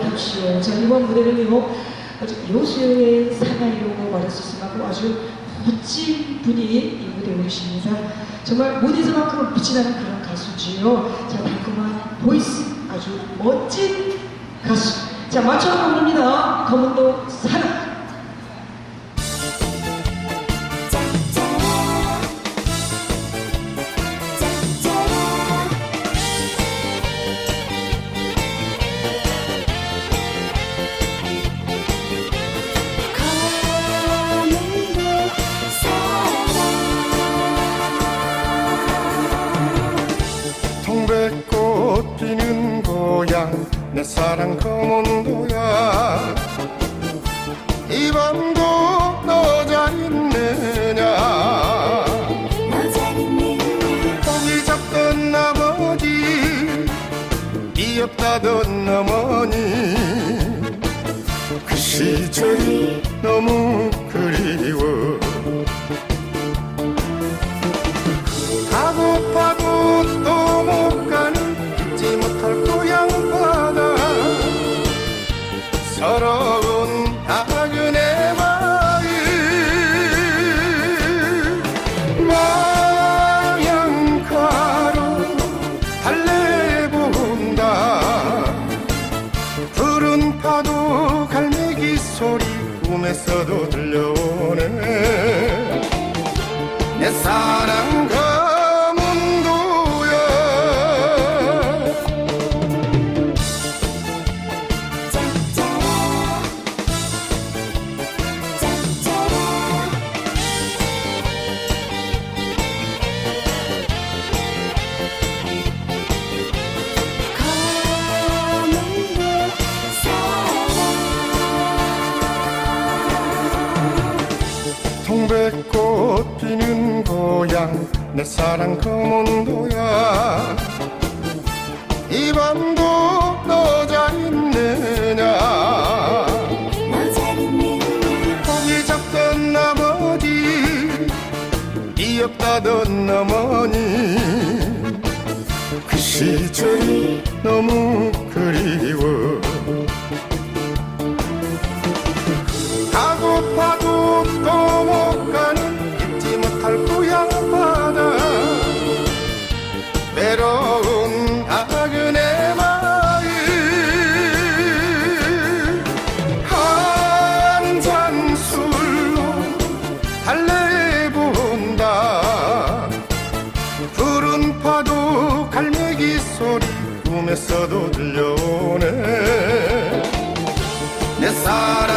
닥시오. 자 이번 아주 요술의 사나이라고 말할 수 있을 만큼 아주 멋진 분이 이 무대에 오십니다. 정말 무대에서만큼 빛이 나는 그런 가수지요. 자 달콤한 보이스 아주 멋진 가수. 자 맞춰 부릅니다. 검은도 사랑. 동백꽃 피는 고향 내 사랑 검은도야. 이 밤도 너 잘 있느냐? 고기 잡던 나머지 미없다던 어머니. 그 시절이 너무 그리워 서러운 나그네 마음 마양가로 달래본다. 푸른 파도 갈매기 소리 꿈에서도 들려오네. 내 사랑 검 고향 내 사랑 검은도야 이 밤도 너잘 있느냐? 고기 잡던 나머지 미없다던 어머니. 그 시절이 너무 그리워 갈매기 소리 꿈에서도 들려오네. 내 사랑